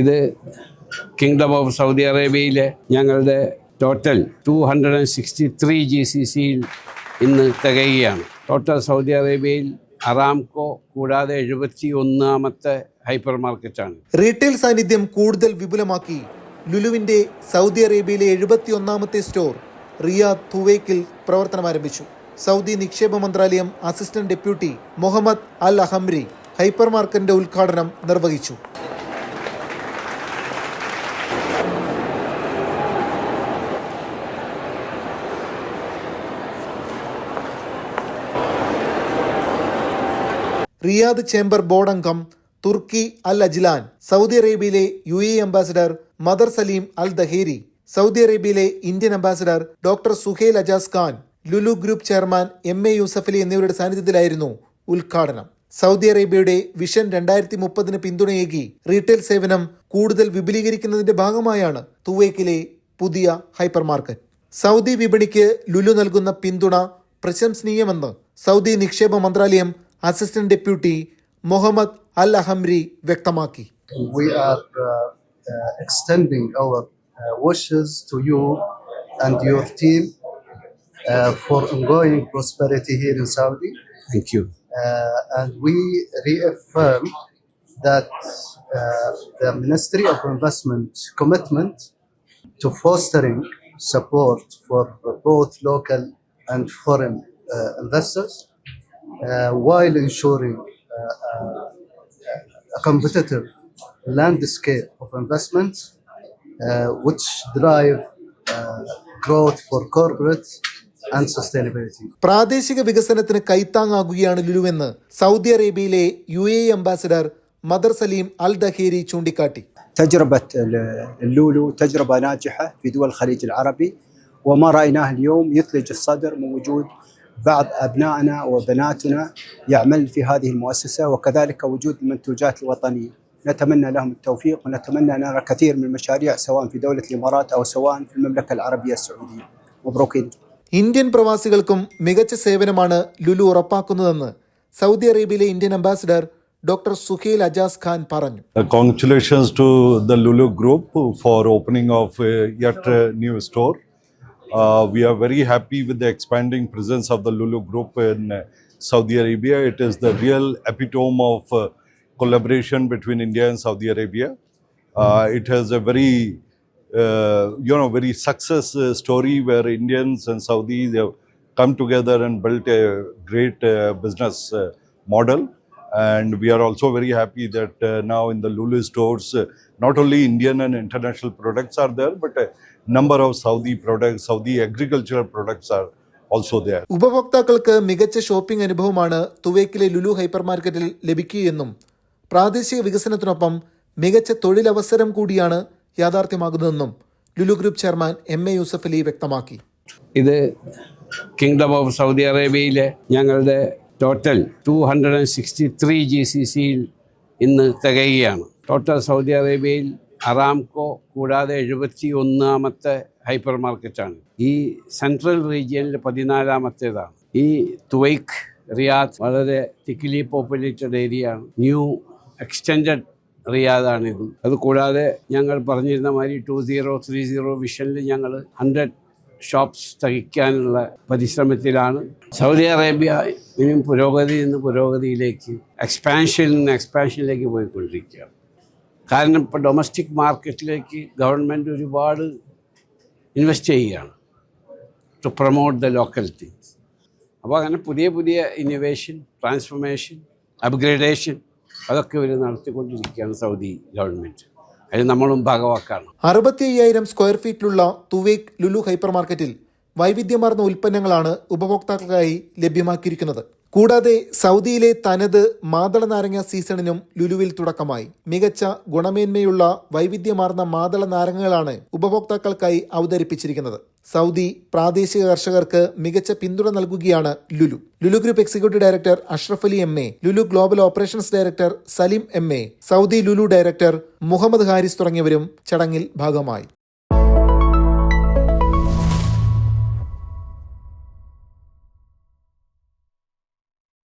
ഇത് kingdom of Saudi അറേബ്യയിലെ ഞങ്ങളുടെ total two hundred and sixty three G C സിയിൽ ഇന്ന് തികയുകയാണ്. ടോട്ടൽ സൗദി അറേബ്യയിൽ അറാംകോ കൂടാതെ എഴുപത്തി ഒന്നാമത്തെ ഹൈപ്പർ മാർക്കറ്റാണ് റീറ്റെയിൽ സാന്നിധ്യം കൂടുതൽ വിപുലമാക്കി. ലുലുവിന്റെ സൗദി അറേബ്യയിലെ എഴുപത്തി ഒന്നാമത്തെ സ്റ്റോർ റിയാദ് തുവേക്കിൽ പ്രവർത്തനം ആരംഭിച്ചു. സൗദി നിക്ഷേപ മന്ത്രാലയം assistant deputy Muhammad Al Ahmari hyper മാർക്കറ്റിന്റെ ഉദ്ഘാടനം നിർവഹിച്ചു. റിയാദ് ചേംബർ ബോർഡ് അംഗം തുർക്കി അൽ അജ്ലാൻ സൗദി അറേബ്യയിലെ U A ambassador Matar Salim Al Dhaheri Saudi അറേബ്യയിലെ Indian ambassador doctor Suhel Ajaz Khan Lulu group chairman M A Yusuffali എന്നിവരുടെ സാന്നിധ്യത്തിലായിരുന്നു ഉദ്ഘാടനം. Saudi അറേബ്യയുടെ വിഷൻ രണ്ടായിരത്തി മുപ്പതിന് പിന്തുണയേകി റീറ്റെയിൽ സേവനം കൂടുതൽ വിപുലീകരിക്കുന്നതിന്റെ ഭാഗമായാണ് തുവേക്കിലെ പുതിയ ഹൈപ്പർ മാർക്കറ്റ് സൗദി വിപണിക്ക് ലുലു നൽകുന്ന പിന്തുണ പ്രശംസനീയമെന്ന് സൗദി നിക്ഷേപ മന്ത്രാലയം Assistant deputy Mohammed Al Ahmari വ്യക്തമാക്കി we are uh, uh, extending our uh, wishes to you and your team uh, for ongoing prosperity here in Saudi. Thank you Uh, and we reaffirm that uh, the Ministry of Investment commitment to fostering support for both local and foreign uh, investors uh, while ensuring uh, uh, a competitive landscape of investments uh, which drive uh, growth for corporate and sustainability. പ്രാദേശിക വികസനത്തിന് കൈത്താങ്ങാകുകയാണ് ലുലുവെന്ന് Saudi അറേബ്യയിലെ U A ambassador Matar Salem Al Dhaheri ചൂണ്ടിക്കാട്ടി تجربة اللولو تجربة ناجحة في دول الخليج العربي وما رأيناه اليوم يثلج الصدر من وجود بعض أبنائنا وبناتنا يعمل في هذه المؤسسة وكذلك وجود المنتوجات الوطنية نتمنى لهم التوفيق ونتمنى أن نرى كثير من المشاريع سواء في دولة الإمارات أو سواء في المملكة العربية السعودية مبروكين Indian പ്രവാസികൾക്കും മികച്ച സേവനമാണ് ലുലു ഉറപ്പാക്കുന്നതെന്ന് സൗദി അറേബ്യയിലെ Indian ambassador doctor Suhel Ajaz Khan പറഞ്ഞു Uh, Congratulations to the Lulu Group for opening of uh, yet a new store. Uh, we are very happy with the expanding presence of the Lulu Group in uh, Saudi Arabia. It is the real epitome of uh, collaboration between India and Saudi Arabia. Uh, it has a very, uh, you know, very success uh, story where Indians and Saudis have come together and built a great uh, business uh, model and we are also very happy that uh, now in the Lulu stores, uh, not only Indian and international products are there, but a number of Saudi products, Saudi agricultural products are also there ഉപഭോക്താക്കൾക്ക് മികച്ച shopping അനുഭവമാണ് തുവേക്കിലെ Lulu hyper മാർക്കറ്റിൽ ലഭിക്കുകയെന്നും പ്രാദേശിക വികസനത്തിനൊപ്പം മികച്ച തൊഴിലവസരം കൂടിയാണ് യാഥാർത്ഥ്യമാകുന്നതെന്നും Lulu group chairman M A Yusuf Ali വ്യക്തമാക്കി. ഇത് കിങ്ഡം ഓഫ് സൗദി അറേബ്യയിലെ ഞങ്ങളുടെ total two hundred and sixty three G C സിയിൽ ഇന്ന് തികയുകയാണ്. ടോട്ടൽ സൗദി അറേബ്യയിൽ അറാംകോ കൂടാതെ എഴുപത്തി ഒന്നാമത്തെ ഹൈപ്പർ മാർക്കറ്റാണ്. ഈ സെൻട്രൽ റീജിയനിൽ പതിനാലാമത്തേതാണ്. ഈ തുവൈക്ക് റിയാദ് വളരെ തിക്കിലി പോപ്പുലേറ്റഡ് ഏരിയ ആണ് ന്യൂ എക്സ്റ്റെൻഡഡ് റിയാദാണിത്. അത് കൂടാതെ ഞങ്ങൾ പറഞ്ഞിരുന്ന മാതിരി ടു സീറോ ത്രീ സീറോ വിഷനിൽ ഞങ്ങൾ ഹൺഡ്രഡ് ഷോപ്സ് തയ്ക്കാനുള്ള പരിശ്രമത്തിലാണ്. സൗദി അറേബ്യ ഇനിയും പുരോഗതിയിൽ നിന്ന് പുരോഗതിയിലേക്ക് എക്സ്പാൻഷനിൽ നിന്ന് എക്സ്പാൻഷനിലേക്ക് പോയിക്കൊണ്ടിരിക്കുകയാണ്. കാരണം ഇപ്പോൾ ഡൊമസ്റ്റിക് മാർക്കറ്റിലേക്ക് ഗവൺമെന്റ് ഒരുപാട് ഇൻവെസ്റ്റ് ചെയ്യുകയാണ് to promote the local things അപ്പോൾ അങ്ങനെ പുതിയ പുതിയ ഇന്നൊവേഷൻ ട്രാൻസ്ഫോർമേഷൻ അപ്ഗ്രേഡേഷൻ അതൊക്കെ ഇവർ നടത്തിക്കൊണ്ടിരിക്കുകയാണ് സൗദി ഗവൺമെന്റ് അതിന് നമ്മളും ഭാഗവാക്കാണ്. അറുപത്തി അയ്യായിരം സ്ക്വയർ ഫീറ്റിലുള്ള തുവേക് ലുലു ഹൈപ്പർ മാർക്കറ്റിൽ വൈവിധ്യമാർന്ന ഉൽപ്പന്നങ്ങളാണ് ഉപഭോക്താക്കൾക്കായി ലഭ്യമാക്കിയിരിക്കുന്നത്. കൂടാതെ സൗദിയിലെ തനത് മാതള നാരങ്ങ സീസണിനും ലുലുവിൽ തുടക്കമായി. മികച്ച ഗുണമേന്മയുള്ള വൈവിധ്യമാർന്ന മാതള നാരങ്ങകളാണ് ഉപഭോക്താക്കൾക്കായി അവതരിപ്പിച്ചിരിക്കുന്നത്. സൗദി പ്രാദേശിക കർഷകർക്ക് മികച്ച പിന്തുണ നൽകുകയാണ് Lulu. Lulu group executive director Ashraf Ali M A Lulu global operations director Salim M A Saudi Lulu director Muhammad Haris തുടങ്ങിയവരും ചടങ്ങിൽ ഭാഗമായി.